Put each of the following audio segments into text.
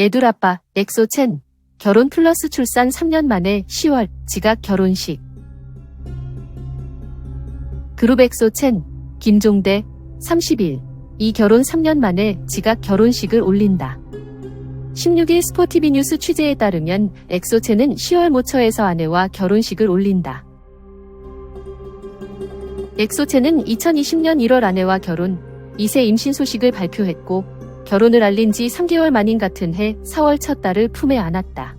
애둘 아빠 엑소 첸 결혼 플러스 출산 3년 만에 10월 지각 결혼식 그룹 엑소 첸 김종대 30일 이 결혼 3년 만에 지각 결혼식을 올린다. 16일 스포티비 뉴스 취재에 따르면 엑소 첸은 10월 모처에서 아내와 결혼식을 올린다. 엑소첸은 2020년 1월 아내와 결혼, 2세 임신 소식을 발표했고 결혼을 알린 지 3개월 만인 같은 해 4월 첫 딸을 품에 안았다.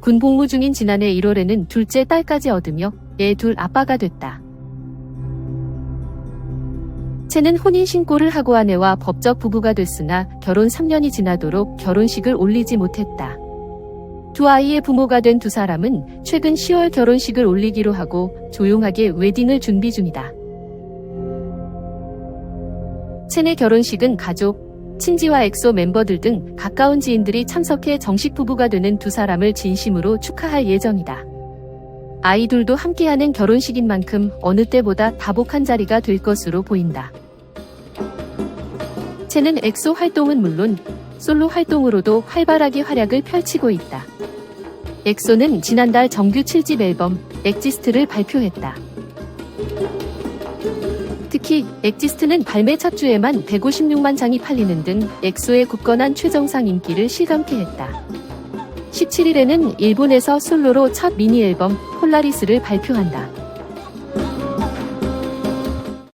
군 복무 중인 지난해 1월에는 둘째 딸까지 얻으며 애 둘 아빠가 됐다. 채는 혼인 신고를 하고 아내와 법적 부부가 됐으나 결혼 3년이 지나도록 결혼식을 올리지 못했다. 두 아이의 부모가 된 두 사람은 최근 10월 결혼식을 올리기로 하고 조용하게 웨딩을 준비 중이다. 첸의 결혼식은 가족, 친지와 엑소 멤버들 등 가까운 지인들이 참석해 정식 부부가 되는 두 사람을 진심으로 축하할 예정이다. 아이들도 함께하는 결혼식인 만큼 어느 때보다 다복한 자리가 될 것으로 보인다. 첸은 엑소 활동은 물론 솔로 활동으로도 활발하게 활약을 펼치고 있다. 엑소는 지난달 정규 7집 앨범 엑지스트를 발표했다. 특히 엑지스트는 발매 첫 주에만 156만 장이 팔리는 등 엑소의 굳건한 최정상 인기를 실감케 했다. 17일에는 일본에서 솔로로 첫 미니 앨범 폴라리스를 발표한다.